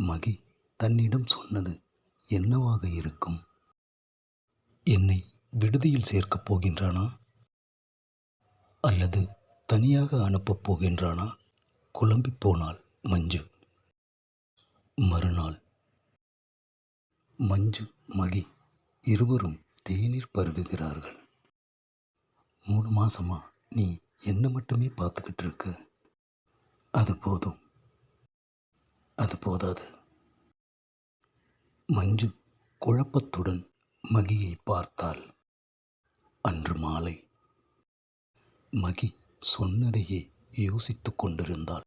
மகி தன்னிடம் சொன்னது என்னவாக இருக்கும்? என்னை விடுதியில் சேர்க்கப் போகின்றானா? அல்லது தனியாக அனுப்பப் போகின்றானா? குழம்பி போனாள் மஞ்சு. மறுநாள். மஞ்சு மகி இருவரும் தேநீர் பருகுகிறார்கள். மூணு மாசமா நீ என்ன மட்டுமே பார்த்துக்கிட்டு இருக்க? அது போதும். போதாது. மஞ்சு குழப்பத்துடன் மகியை பார்த்தாள். அன்று மாலை மகி சொன்னதையே யோசித்துக் கொண்டிருந்தாள்.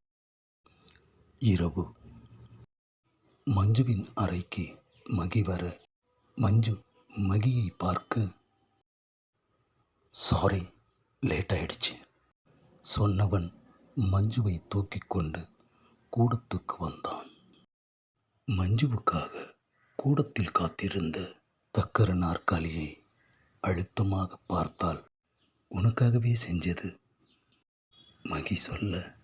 இரவு மஞ்சுவின் அறைக்கு மகி வர மஞ்சு மகியை பார்க்க சாரி லேட் ஆயிடுச்சு சொன்னவன் மஞ்சுவை தூக்கிக் கொண்டு கூடத்துக்கு வந்தான். மஞ்சுவுக்காக கூடத்தில் காத்திருந்த சக்கர நாற்காலியை அழுத்தமாக பார்த்தால் உனக்காகவே செஞ்சது மகி சொல்ல.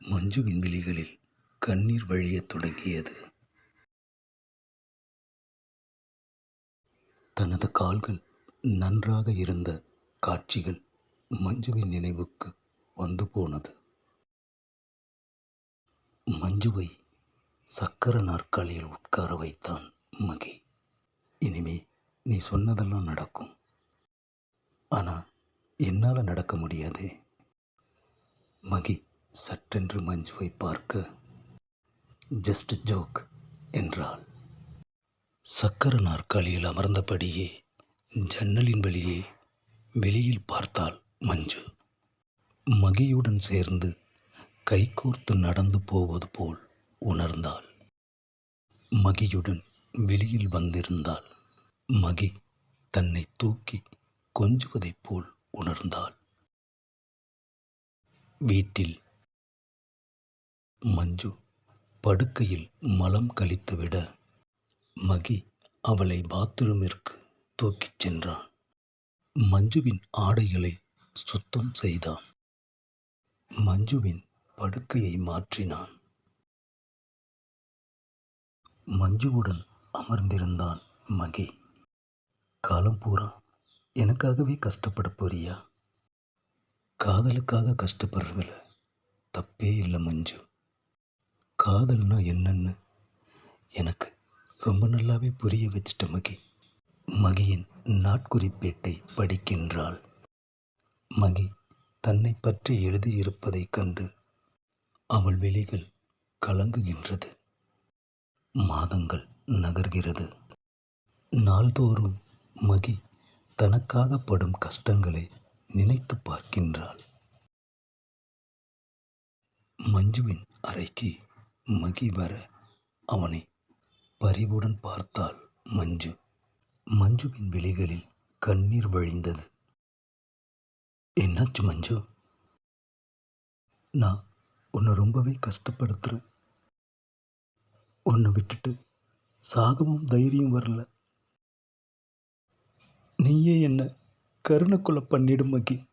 மஞ்சுவின் விழிகளில் கண்ணீர் வழியத் தொடங்கியது. தனது கால்கள் நன்றாக இருந்த காட்சிகள் மஞ்சுவின் நினைவுக்கு வந்து போனது. மஞ்சுவை சக்கர நாற்காலியில் உட்கார வைத்தான் மகி. இனிமே நீ சொன்னதெல்லாம் நடக்கும். ஆனால் என்னால் நடக்க முடியாது. மகி சட்டென்று மஞ்சுவை பார்க்க ஜஸ்ட் ஜோக் என்றாள். சக்கர நாற்காலியில் அமர்ந்தபடியே ஜன்னலின் வழியே வெளியில் பார்த்தாள் மஞ்சு. மகியுடன் சேர்ந்து கைகோர்த்து நடந்து போவது போல் உணர்ந்தாள். மகியுடன் வெளியில் வந்திருந்தாள். மகி தன்னை தூக்கி கொஞ்சுவதைப் போல் உணர்ந்தாள். வீட்டில் மஞ்சு படுக்கையில் மலம் கழித்துவிட மகி அவளை பாத்ரூமிற்கு தூக்கிச் சென்றான். மஞ்சுவின் ஆடைகளை சுத்தம் செய்தான். மஞ்சுவின் படுக்கையை மாற்றினான். மஞ்சுவுடன் அமர்ந்திருந்தான் மகி. காலம் பூரா எனக்காகவே கஷ்டப்பட போறியா? காதலுக்காக கஷ்டப்படுறதுல தப்பே இல்லை மஞ்சு. காதல்னா என்னன்னு எனக்கு ரொம்ப நல்லாவே புரிய வச்சிட்ட மகி. மகியின் நாட்குறிப்பேட்டை படிக்கின்றாள். மகி தன்னை பற்றி எழுதியிருப்பதைக் கண்டு அவள் விழிகள் கலங்குகின்றது. மாதங்கள் நகர்கிறது. நாள்தோறும் மகி தனக்காக படும் கஷ்டங்களை நினைத்து பார்க்கின்றாள். மஞ்சுவின் அறைக்கு மகி வர அவனை பரிவுடன் பார்த்தாள் மஞ்சு. மஞ்சுவின் விழிகளில் கண்ணீர் வழிந்தது. என்னாச்சு மஞ்சு? நான் உன்னை ரொம்பவே கஷ்டப்படுத்துகிறேன் உன்னை விட்டுட்டு சாகவும் தைரியம் வரல. நீயே என்ன கருணை கொலை பண்ணிடும் மகி.